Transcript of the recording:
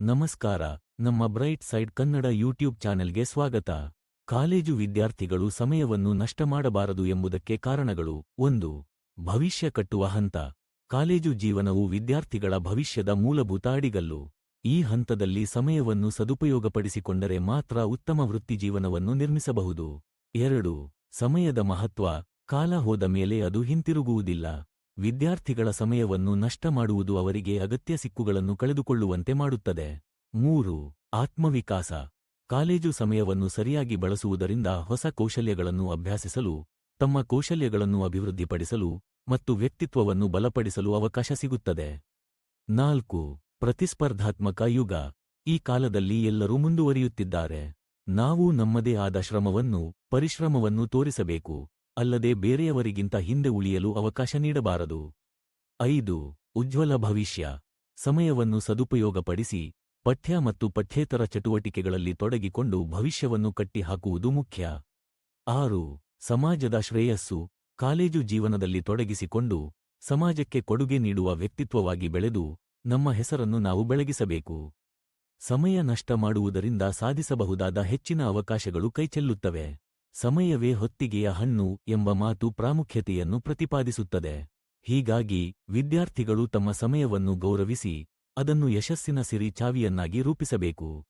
ನಮಸ್ಕಾರ, ನಮ್ಮ bright side Kannada YouTube ಚಾನೆಲ್ಗೆ ಸ್ವಾಗತ. ಕಾಲೇಜು ವಿದ್ಯಾರ್ಥಿಗಳು ಸಮಯವನ್ನು ನಷ್ಟ ಮಾಡಬಾರದು ಎಂಬುದಕ್ಕೆ ಕಾರಣಗಳು ಒಂದು, ಭವಿಷ್ಯ ಕಟ್ಟುವ ಹಂತ. ಕಾಲೇಜು ಜೀವನವು ವಿದ್ಯಾರ್ಥಿಗಳ ಭವಿಷ್ಯದ ಮೂಲಭೂತ ಅಡಿಗಲ್ಲು. ಈ ಹಂತದಲ್ಲಿ ಸಮಯವನ್ನು ಸದುಪಯೋಗಪಡಿಸಿಕೊಂಡರೆ ಮಾತ್ರ ಉತ್ತಮ ವೃತ್ತಿಜೀವನವನ್ನು ನಿರ್ಮಿಸಬಹುದು. ಎರಡು, ಸಮಯದ ಮಹತ್ವ. ಕಾಲ ಹೋದ ಮೇಲೆ ಅದು ಹಿಂತಿರುಗುವುದಿಲ್ಲ. ವಿದ್ಯಾರ್ಥಿಗಳ ಸಮಯವನ್ನು ನಷ್ಟ ಮಾಡುವುದು ಅವರಿಗೆ ಅಗತ್ಯ ಸಿಕ್ಕುಗಳನ್ನು ಕಳೆದುಕೊಳ್ಳುವಂತೆ ಮಾಡುತ್ತದೆ. ಮೂರು, ಆತ್ಮವಿಕಾಸ. ಕಾಲೇಜು ಸಮಯವನ್ನು ಸರಿಯಾಗಿ ಬಳಸುವುದರಿಂದ ಹೊಸ ಕೌಶಲ್ಯಗಳನ್ನು ಅಭ್ಯಾಸಿಸಲು, ತಮ್ಮ ಕೌಶಲ್ಯಗಳನ್ನು ಅಭಿವೃದ್ಧಿಪಡಿಸಲು ಮತ್ತು ವ್ಯಕ್ತಿತ್ವವನ್ನು ಬಲಪಡಿಸಲು ಅವಕಾಶ ಸಿಗುತ್ತದೆ. ನಾಲ್ಕು, ಪ್ರತಿಸ್ಪರ್ಧಾತ್ಮಕ ಯುಗ. ಈ ಕಾಲದಲ್ಲಿ ಎಲ್ಲರೂ ಮುಂದುವರಿಯುತ್ತಿದ್ದಾರೆ. ನಾವು ನಮ್ಮದೇ ಆದ ಶ್ರಮವನ್ನು, ಪರಿಶ್ರಮವನ್ನು ತೋರಿಸಬೇಕು. ಅಲ್ಲದೆ ಬೇರೆಯವರಿಗಿಂತ ಹಿಂದೆ ಉಳಿಯಲು ಅವಕಾಶ ನೀಡಬಾರದು. ಐದು, ಉಜ್ವಲ ಭವಿಷ್ಯ. ಸಮಯವನ್ನು ಸದುಪಯೋಗಪಡಿಸಿ, ಪಠ್ಯ ಮತ್ತು ಪಠ್ಯೇತರ ಚಟುವಟಿಕೆಗಳಲ್ಲಿ ತೊಡಗಿಕೊಂಡು ಭವಿಷ್ಯವನ್ನು ಕಟ್ಟಿಹಾಕುವುದು ಮುಖ್ಯ. ಆರು, ಸಮಾಜದ ಶ್ರೇಯಸ್ಸು. ಕಾಲೇಜು ಜೀವನದಲ್ಲಿ ತೊಡಗಿಸಿಕೊಂಡು, ಸಮಾಜಕ್ಕೆ ಕೊಡುಗೆ ನೀಡುವ ವ್ಯಕ್ತಿತ್ವವಾಗಿ ಬೆಳೆದು, ನಮ್ಮ ಹೆಸರನ್ನು ನಾವು ಬೆಳಗಿಸಬೇಕು. ಸಮಯ ನಷ್ಟ ಮಾಡುವುದರಿಂದ ಸಾಧಿಸಬಹುದಾದ ಹೆಚ್ಚಿನ ಅವಕಾಶಗಳು ಕೈಚೆಲ್ಲುತ್ತವೆ. ಸಮಯವೇ ಹೊತ್ತಿಗೆಯ ಹಣ್ಣು ಎಂಬ ಮಾತು ಪ್ರಾಮುಖ್ಯತೆಯನ್ನು ಪ್ರತಿಪಾದಿಸುತ್ತದೆ. ಹೀಗಾಗಿ, ವಿದ್ಯಾರ್ಥಿಗಳು ತಮ್ಮ ಸಮಯವನ್ನು ಗೌರವಿಸಿ, ಅದನ್ನು ಯಶಸ್ಸಿನ ಸಿರಿ ಚಾವಿಯನ್ನಾಗಿ ರೂಪಿಸಬೇಕು.